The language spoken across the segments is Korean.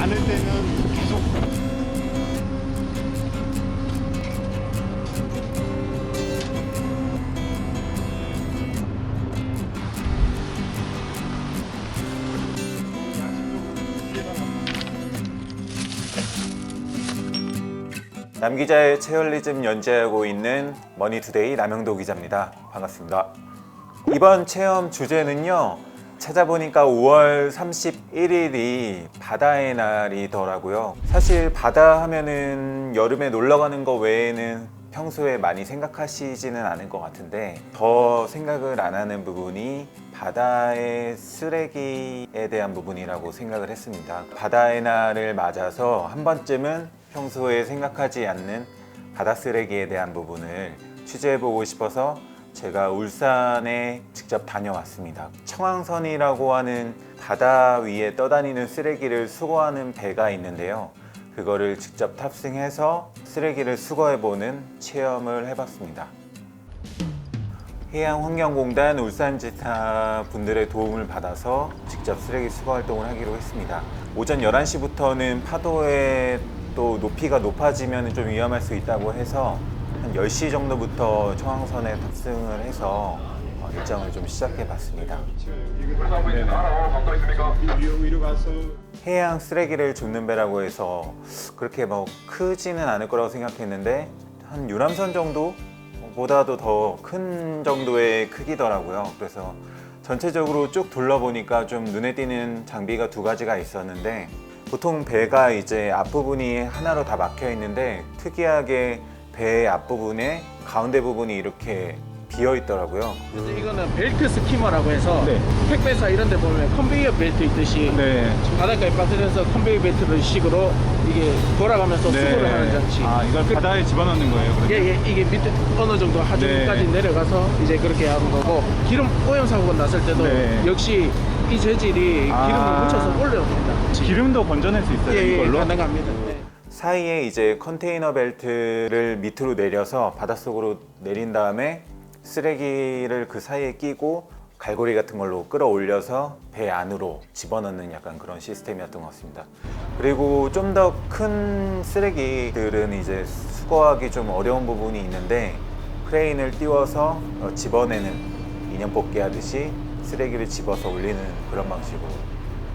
많을 때는 계속 남 기자의 체열리즘 연재하고 있는 머니투데이 남영도 기자입니다. 반갑습니다. 이번 체험 주제는요. 찾아보니까 5월 31일이 바다의 날이더라고요. 사실 바다 하면은 여름에 놀러 가는 거 외에는 평소에 많이 생각하시지는 않을 것 같은데 더 생각을 안 하는 부분이 바다의 쓰레기에 대한 부분이라고 생각을 했습니다. 바다의 날을 맞아서 한 번쯤은 평소에 생각하지 않는 바다 쓰레기에 대한 부분을 취재해보고 싶어서 제가 울산에 직접 다녀왔습니다. 청황선이라고 하는 바다 위에 떠다니는 쓰레기를 수거하는 배가 있는데요. 그거를 직접 탑승해서 쓰레기를 수거해보는 체험을 해봤습니다. 해양환경공단 울산지타 분들의 도움을 받아서 직접 쓰레기 수거 활동을 하기로 했습니다. 오전 11시부터는 파도의 또 높이가 높아지면 좀 위험할 수 있다고 해서 한 10시 정도부터 청항선에 탑승을 해서 어, 일정을 좀 시작해 봤습니다. 가서 해양 쓰레기를 줍는 배라고 해서 그렇게 뭐 크지는 않을 거라고 생각했는데 한 유람선 정도 보다도 더 큰 정도의 크기더라고요. 그래서 전체적으로 쭉 둘러보니까 좀 눈에 띄는 장비가 두 가지가 있었는데 보통 배가 이제 앞부분이 하나로 다 막혀 있는데 특이하게 배 앞부분에 가운데 부분이 이렇게 비어 있더라고요. 이제 이거는 벨트 스키머라고 해서 네. 택배사 이런 데 보면 컨베이어 벨트 있듯이 네. 바닷가에 빠뜨려서 컨베이어 벨트 식으로 이게 돌아가면서 수거를 하는 장치 아 이걸 그- 바다에 집어넣는 거예요. 그러면? 예, 예, 이게 밑에 어느 정도 하중까지 네. 내려가서 이제 그렇게 하는 거고 기름 오염 사고가 났을 때도 네. 역시 이 재질이 아. 기름을 묻혀서 올려옵니다 기름도 건져낼 수 있어요. 예, 예, 이걸로. 가능합니다 네. 사이에 이제 컨테이너 벨트를 밑으로 내려서 바닷속으로 내린 다음에 쓰레기를 그 사이에 끼고 갈고리 같은 걸로 끌어올려서 배 안으로 집어넣는 약간 그런 시스템이었던 것 같습니다. 그리고 좀 더 큰 쓰레기들은 이제 수거하기 좀 어려운 부분이 있는데 크레인을 띄워서 어, 집어내는 인형 뽑기 하듯이 쓰레기를 집어서 올리는 그런 방식으로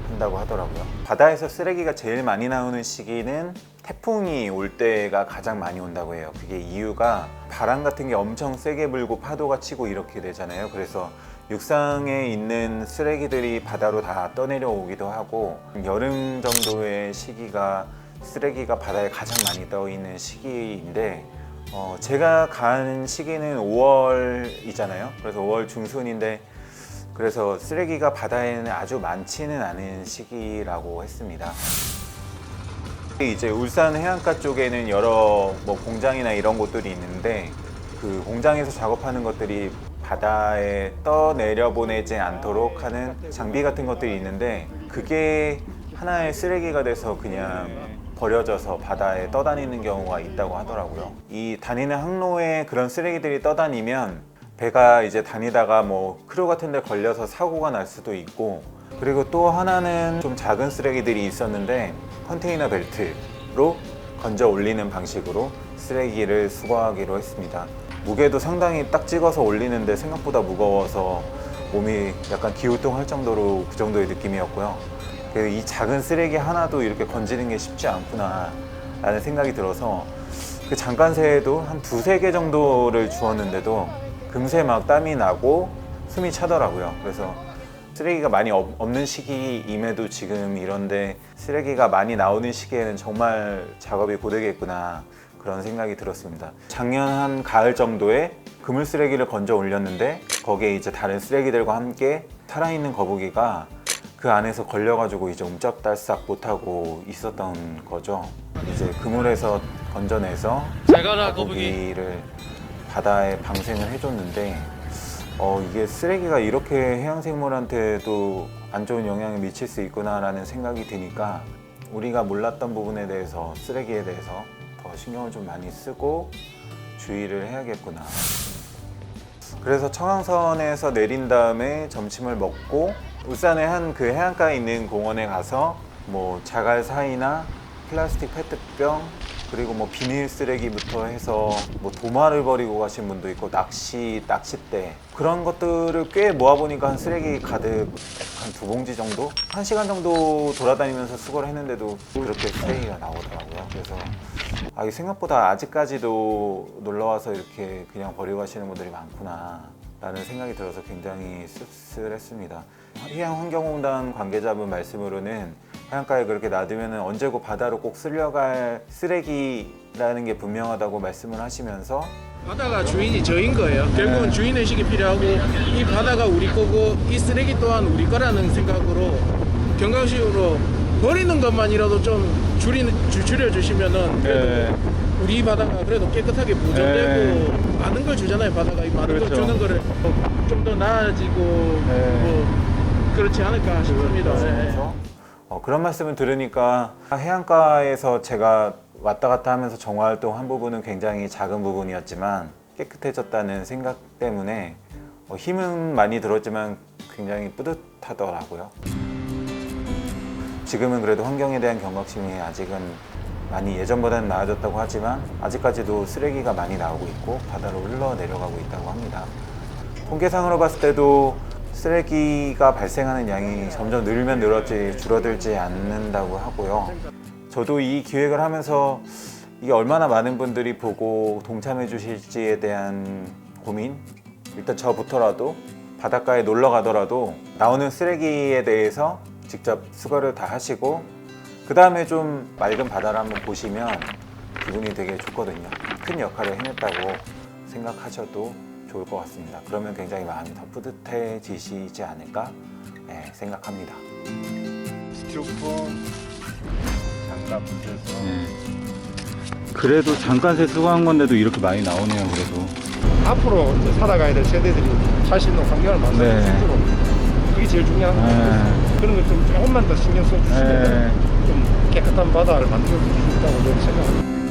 한다고 하더라고요. 바다에서 쓰레기가 제일 많이 나오는 시기는 태풍이 올 때가 가장 많이 온다고 해요. 그게 이유가 바람 같은 게 엄청 세게 불고 파도가 치고 이렇게 되잖아요. 그래서 육상에 있는 쓰레기들이 바다로 다 떠내려 오기도 하고 여름 정도의 시기가 쓰레기가 바다에 가장 많이 떠 있는 시기인데 어, 제가 간 시기는 5월이잖아요. 그래서 5월 중순인데 그래서 쓰레기가 바다에는 아주 많지는 않은 시기라고 했습니다. 이제 울산 해안가 쪽에는 여러 뭐 공장이나 이런 곳들이 있는데 그 공장에서 작업하는 것들이 바다에 떠내려 보내지 않도록 하는 장비 같은 것들이 있는데 그게 하나의 쓰레기가 돼서 그냥 버려져서 바다에 떠다니는 경우가 있다고 하더라고요. 이 다니는 항로에 그런 쓰레기들이 떠다니면 배가 이제 다니다가 뭐 크루 같은 데 걸려서 사고가 날 수도 있고 그리고 또 하나는 좀 작은 쓰레기들이 있었는데 컨테이너 벨트로 건져 올리는 방식으로 쓰레기를 수거하기로 했습니다. 무게도 상당히 딱 찍어서 올리는데 생각보다 무거워서 몸이 약간 기우뚱할 정도로 그 정도의 느낌이었고요. 그이 작은 쓰레기 하나도 이렇게 건지는 게 쉽지 않구나 라는 생각이 들어서 그 잠깐 새에도 한 두세 개 정도를 주었는데도 금세 막 땀이 나고 숨이 차더라고요. 그래서 쓰레기가 많이 없- 없는 시기임에도 지금 이런데 쓰레기가 많이 나오는 시기에는 정말 작업이 고되겠구나 그런 생각이 들었습니다. 작년 한 가을 정도에 그물 쓰레기를 건져 올렸는데 거기에 이제 다른 쓰레기들과 함께 살아있는 거북이가 그 안에서 걸려가지고 이제 옴짝달싹 못하고 있었던 거죠. 이제 그물에서 건져내서 가라, 거북이를 바다에 방생을 해줬는데 어, 이게 쓰레기가 이렇게 해양생물한테도 안 좋은 영향을 미칠 수 있구나라는 생각이 드니까 우리가 몰랐던 부분에 대해서 쓰레기에 대해서 더 신경을 좀 많이 쓰고 주의를 해야겠구나. 그래서 청항선에서 내린 다음에 점심을 먹고 울산의 한 그 해안가에 있는 공원에 가서 뭐 자갈 사이나 플라스틱 페트병 그리고 뭐 비닐 쓰레기부터 해서 뭐 도마를 버리고 가신 분도 있고 낚시 낚싯대 그런 것들을 꽤 모아 보니까 한 쓰레기 가득 한 두 봉지 정도 한 시간 정도 돌아다니면서 수거를 했는데도 그렇게 쓰레기가 나오더라고요. 그래서 아, 이게 생각보다 아직까지도 놀러 와서 이렇게 그냥 버리고 가시는 분들이 많구나. 라는 생각이 들어서 굉장히 씁쓸했습니다. 해양환경공단 관계자분 말씀으로는 해안가에 그렇게 놔두면 언제고 바다로 꼭 쓸려갈 쓰레기라는 게 분명하다고 말씀을 하시면서 바다가 주인이 저인 거예요. 결국은 주인 의식이 필요하고 이 바다가 우리 거고 이 쓰레기 또한 우리 거라는 생각으로 경각식으로 버리는 것만이라도 좀 줄이, 줄- 줄여주시면은 그래도 네. 우리 바다가 그래도 깨끗하게 보존되고 많은 걸 주잖아요. 바다가 이 많은 그렇죠. 걸 주는 거를 좀 더 나아지고 뭐 그렇지 않을까 싶습니다. 네. 어, 그런 말씀을 들으니까 해안가에서 제가 왔다 갔다 하면서 정화활동 한 부분은 굉장히 작은 부분이었지만 깨끗해졌다는 생각 때문에 어, 힘은 많이 들었지만 굉장히 뿌듯하더라고요. 지금은 그래도 환경에 대한 경각심이 아직은 많이 예전보다는 나아졌다고 하지만 아직까지도 쓰레기가 많이 나오고 있고 바다로 흘러 내려가고 있다고 합니다. 통계상으로 봤을 때도 쓰레기가 발생하는 양이 점점 늘면 늘었지 줄어들지 않는다고 하고요. 저도 이 기획을 하면서 이게 얼마나 많은 분들이 보고 동참해 주실지에 대한 고민 일단 저부터라도 바닷가에 놀러 가더라도 나오는 쓰레기에 대해서 직접 수거를 다 하시고 그 다음에 좀 맑은 바다를 한번 보시면 기분이 되게 좋거든요. 큰 역할을 해냈다고 생각하셔도 좋을 것 같습니다. 그러면 굉장히 마음이 더 뿌듯해지시지 않을까 네, 생각합니다. 스티로폼 장갑 붙여서 네. 그래도 잠깐새 수거한 건데도 이렇게 많이 나오네요 그래도 앞으로 이제 살아가야 될 세대들이 있는 환경을 만들 네. 수 있도록 그게 제일 중요한 거예요. 네. 그런 걸 좀 조금만 더 신경 써주시면 좀 깨끗한 바다를 만들어 줄수 있다고 저는 생각합니다.